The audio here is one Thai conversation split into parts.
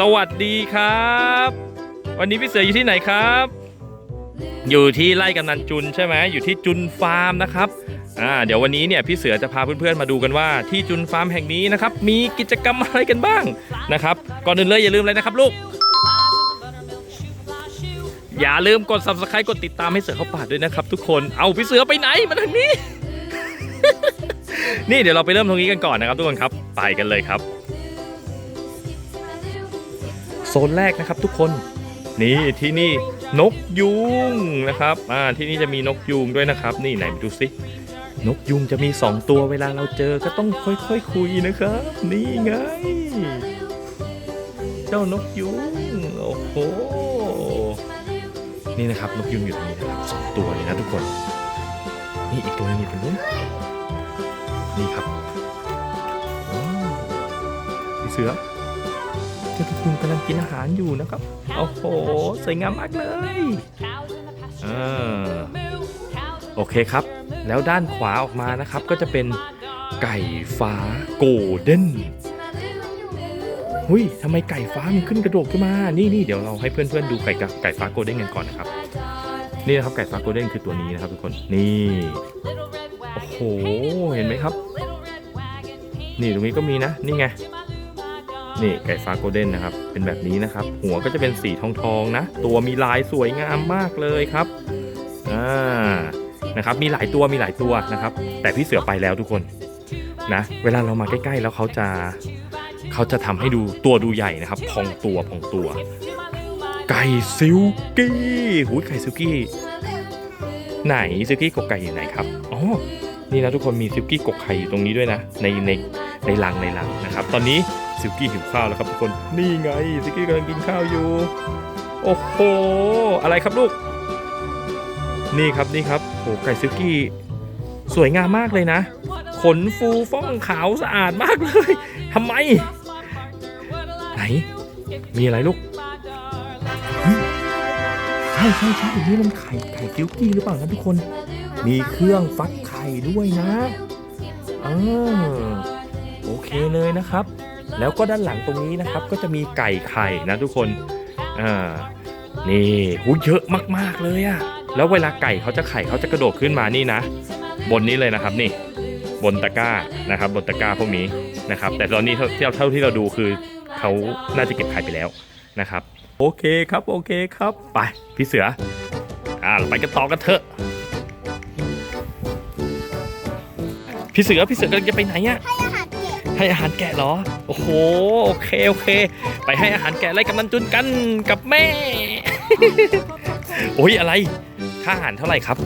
สวัสดีครับ วันนี้พี่เสืออยู่ที่ไหนครับ อยู่ที่ไร่กำนันจุนใช่ไหมอยู่ที่จุนฟาร์มนะครับอ่าเดี๋ยววันนี้เนี่ยพี่เสือจะพาเพื่อนๆมาดูกันว่าที่จุนฟาร์มแห่งนี้นะครับมีกิจกรรมอะไรกันบ้างนะครับก่อนอื่นเลยอย่าลืมเลยนะครับลูก อย่าลืมกด subscribe กดติดตามให้เสือเข้าป่าด้วยนะครับ ทุกคนเอาพี่เสือไปไหนมาทางนี้ นี่เดี๋ยวเราไปเริ่มตรงนี้กันก่อนนะครับ ทุกคนครับไปกันเลยครับ โซนแรกนะครับทุกคนนี่ที่นี่นกยุงนะครับอ่าที่นี่จะมีนกยุงด้วยนะครับ นี่ไหนดูสินกยุงจะมี 2 ตัวเวลาเราเจอก็ต้องค่อยๆคคุยนะครับ นี่ไง เจ้านกยุงโอ้โหนี่นะครับนกยุงอยู่ตรงนี้นะครับสองตัวเลยนะทุกคน นี่อีกตัวนึงอยู่ตรงนู้นนี่ครับพี่เสือ จ้าทุกยุงกำลังกินอาหารอยู่นะครับ โอ้โห สวยงามมากเลยอ่าโอเคครับ แล้วด้านขวาออกมานะครับ ก็จะเป็นไก่ฟ้าโกลเด้นหุยทำไมไก่ฟ้ามันขึ้นกระโดดขึ้นมา นี่นี่เดี๋ยวเราให้เพื่อนๆดูไก่กไก่ฟ้าโกลเด้นกันก่อนนะครับ นี่นะครับไก่ฟ้าโกลเด้นคือตัวนี้นะครับทุกคน นี่ โอ้โห เห็นไหมครับ นี่ตรงนี้ก็มีนะ นี่ไง นี่ไก่ฟ้าโกลเด้นนะครับ เป็นแบบนี้นะครับ หัวก็จะเป็นสีทองทองๆนะ ตัวมีลายสวยงามมากเลยครับอ่านะครับ มีหลายตัวมีหลายตัวนะครับ แต่พี่เสือไปแล้วทุกคนนะ เวลาเรามาใกล้ๆแล้วเขาจะเขาจะทำให้ดูตัวดูใหญ่นะครับ พองตัวพองตัว ไก่ซิลกี้หูยไก่ซิลกี้ ไหนซิลกี้กกไก่อยู่ไหนครับอ๋อนี่นะทุกคนมีซิลกี้กกไข่อยู่ตรงนี้ด้วยนะ ในในในรังในรังนะครับ ตอนนี้ ซิลกี้หิวข้าวแล้วครับทุกคน นี่ไงซิลกี้กำลังกินข้าวอยู่ โอ้โห อะไรครับลูก นี่ครับนี่ครับโอ้ไก่ซิลกี้สวยงามมากเลยนะ ขนฟูฟ่องขาวสะอาดมากเลย ทำไม ไหน มีอะไรลูกใช่ใช่ใช่นี่มันไข่ไข่ซิลกี้หรือเปล่านะทุกคน มีเครื่องฟักไข่ด้วยนะเออโอเคเลยนะครับ แล้วก็ด้านหลังตรงนี้นะครับ ก็จะมีไก่ไข่นะทุกคนอ่านี่หูเยอะมากๆเลยอะแล้วเวลาไก่เขาจะไข่เขาจะกระโดดขึ้นมานี่นะ บนนี้เลยนะครับนี่ บนตะกร้านะครับ บนตะกร้าพวกนี้นะครับ แต่ตอนนี้เท่าเท่าที่เราดูคือเขาน่าจะเก็บไข่ไปแล้วนะครับ โอเคครับโอเคครับไปพี่เสืออ่าเราไปกันต่อกันเถอะพี่เสือพี่เสือกำลังจะไปไหนอะ ให้อาหารเก็บให้อาหารแกะเหรอ โอ้โห โอเค โอเค ไปให้อาหารแกะไล่กำนันจุนกันกับแม่ โอ้ยอะไร ค่าอาหารเท่าไหร่ครับ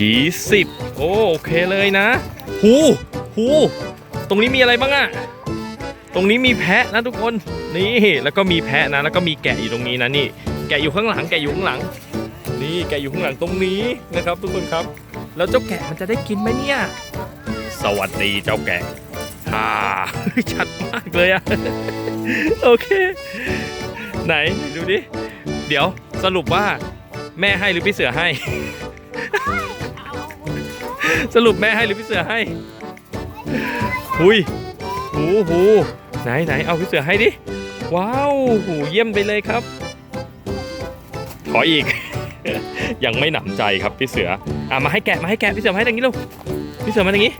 ยี่สิบโอโอเคเลยนะ หูหูตรงนี้มีอะไรบ้างอะตรงนี้มีแพะนะทุกคน นี่แล้วก็มีแพะนะ แล้วก็มีแกะอยู่ตรงนี้นะนี่ แกะอยู่ข้างหลัง แกะอยู่ข้างหลัง นี่แกะอยู่ข้างหลังตรงนี้นะครับ ทุกคนครับ แล้วเจ้าแกะมันจะได้กินไหมเนี่ย สวัสดีเจ้าแกะ ฮ่าชัดมากเลยอะโอเค ไหนดูดิ เดี๋ยวสรุปว่า แม่ให้หรือพี่เสือให้ สรุปแม่ให้หรือพี่เสือให้หุยหูหูไหนไหนเอาพี่เสือให้ดิ ว้าวหูเยี่ยมไปเลยครับ ขออีก ยังไม่หนำใจครับพี่เสืออะมาให้แกะมาให้แกะพี่เสือมาให้ตรงนี้ลูกพี่เสือมาตรงนี้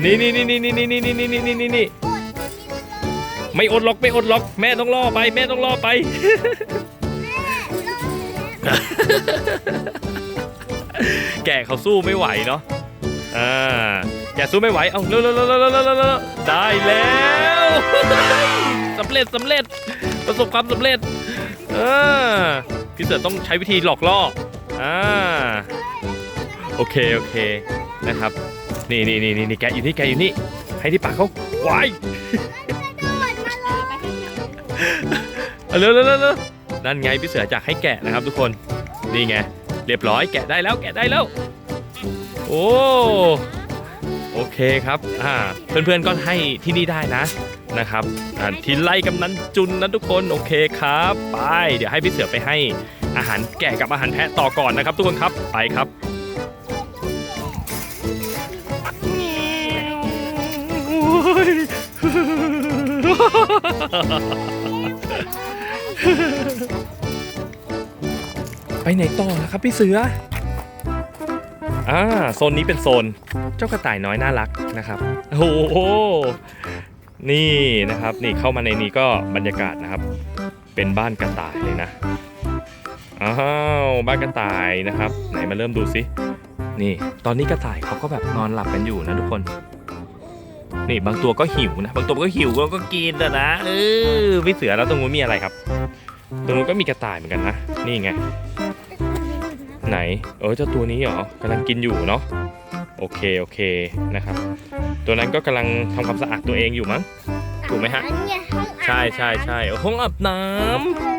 เลยนี่นี่นี่นี่นี่นี่นี่นี่นี่นี่นี่หมดเลยไม่อดหรอกไม่อดหรอก แม่ต้องล่อไป แม่ต้องล่อไป แกเขาสู้ไม่ไหวเนาะอ่าแกสู้ไม่ไหวเอาเร็วเร็วเร็วเร็วเร็วเร็วเร็วได้แล้วสำเร็จสำเร็จประสบความสำเร็จเออพี่เสือต้องใช้วิธีหลอกล่ออ่าโอเคโอเคนะครับ นี่นี่นี่นี่แกะอยู่นี่แกะอยู่นี่ ให้ที่ปากเขาวายเอาเร็วเร็วเร็วเร็วนั่นไงพี่เสือจากให้แกะนะครับทุกคน นี่ไง เรียบร้อยแกะได้แล้วแกะได้แล้ว โอ้โอเคครับ อ่า เพื่อนๆก็ให้ที่นี่ได้นะนะครับอ่าที่ไล่กำนันจุนนะทุกคนโอเคครับ ไป เดี๋ยวให้พี่เสือไปให้อาหารแกะกับอาหารแพะต่อก่อนนะครับ ทุกคนครับไปครับ ไปไหนต่อนะครับพี่เสือ อ่าโซนนี้เป็นโซนเจ้ากระต่ายน้อยน่ารักนะครับ โอ้โห นี่นะครับนี่เข้ามาในนี้ก็บรรยากาศนะครับ เป็นบ้านกระต่ายเลยนะ อ้าวบ้านกระต่ายนะครับ ไหนมาเริ่มดูสินี่ ตอนนี้กระต่ายเขาก็แบบนอนหลับกันอยู่นะทุกคน นี่บางตัวก็หิวนะ บางตัวก็หิวแล้วก็กินอะนะเออพี่เสือแล้วตรงนู้นมีอะไรครับ ตรงนู้นก็มีกระต่ายเหมือนกันนะ นี่ไง ไหน เออเจ้าตัวนี้เหรอกำลังกินอยู่เนาะ โอเคโอเคนะครับ ตัวนั้นก็กำลังทำความสะอาดตัวเองอยู่มั้ง ถูกไหมฮะอันเนี้ยห้องอาบใช่ใช่ใช่เออห้องอาบน้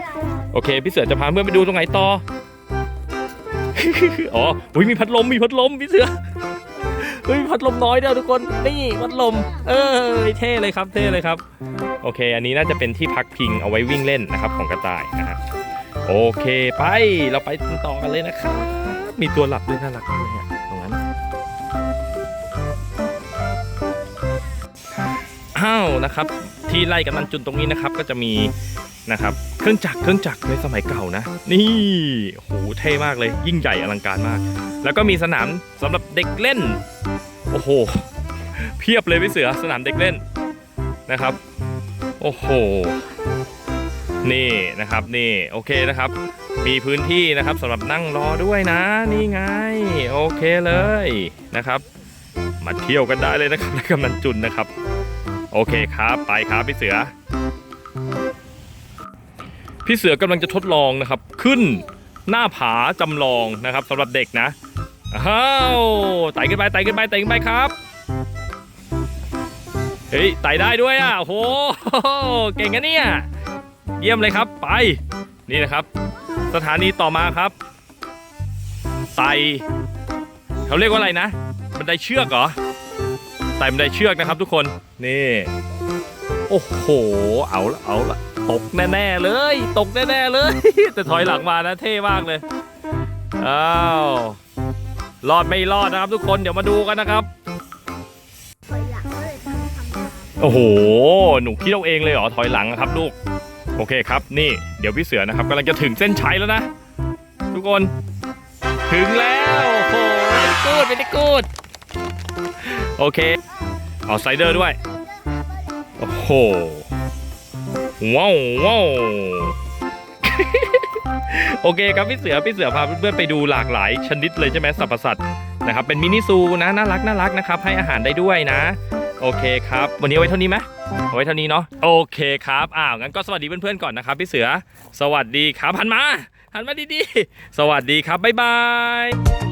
ำโอเคพี่เสือจะพาเพื่อนไปดูตรงไหนต่อ อ๋อ อุ้ยมีพัดลมมีพัดลมพี่เสือ เฮ้ยพัดลมน้อยเดียวทุกคนนี่พัดลม เออเท่เลยครับเท่เลยครับ โอเค อันนี้น่าจะเป็นที่พักพิงเอาไว้วิ่งเล่นนะครับของกระต่ายนะฮะโอเคไปเราไปต่อกันเลยนะครับมีตัวหลับด้วยน่ารักมากเลยอะตรงนั้นอ้าวนะครับ ที่ไล่กำนันจุนตรงนี้นะครับ ก็จะมี นะครับ เครื่องจักรเครื่องจักรในสมัยเก่านะ นี่โหเท่มากเลย ยิ่งใหญ่อลังการมาก แล้วก็มีสนามสำหรับเด็กเล่น โอ้โห เพียบเลยพี่เสือสนามเด็กเล่นนะครับ โอ้โห นี่นะครับนี่โอเคนะครับ มีพื้นที่นะครับสำหรับนั่งรอด้วยนะ นี่ไง โอเคเลยนะครับ มาเที่ยวกันได้เลยนะครับในกำนันจุนนะครับ โอเคครับ ไปครับพี่เสือ พี่เสือกำลังจะทดลองนะครับ ขึ้นหน้าผาจำลองนะครับสำหรับเด็กนะอ้าวไต่ขึ้นไปไต่ขึ้นไปไต่ขึ้นไปครับเฮ้ยไต่ได้ด้วยอะโอ้โหเก่งนะเนี่ย เยี่ยมเลยครับไป นี่นะครับ สถานีต่อมาครับไต่เขาเรียกว่าอะไรนะบันไดเชือกเหรอไต่บันไดเชือกนะครับทุกคนนี่ โอ้โห เอาละเอาละ ตกแน่ๆเลย ตกแน่ๆเลย แต่ถอยหลังมานะเท่มากเลยอ้าวรอดไม่รอดนะครับ ทุกคนเดี๋ยวมาดูกันนะครับถอยหลังเลยทำทำโอ้โหหนูคิดเอาเองเลยเหรอถอยหลังนะครับลูกโอเคครับนี่เดี๋ยวพี่เสือนะครับกำลังจะถึงเส้นชัยแล้วนะ ทุกคน ถึงแล้วโอ้โหไม่ได้กูดไม่ได้กูดโอเคเอาไซเดอร์ด้วย โอ้โห ว้าวว้าวโอเคครับพี่เสือพี่เสือพาเพื่อนๆไปดูหลากหลายชนิดเลยใช่ไหมสรรพสัตว์นะครับเป็นมินิซูนะน่ารักน่ารักนะครับ ให้อาหารได้ด้วยนะ โอเคครับ วันนี้เอาไว้เท่านี้ไหมเอาไว้เท่านี้เนาะโอเคครับอ้าวงั้นก็สวัสดีเพื่อนๆก่อนนะครับพี่เสือ สวัสดีครับหันมาหันมาดีๆ สวัสดีครับบ๊ายบาย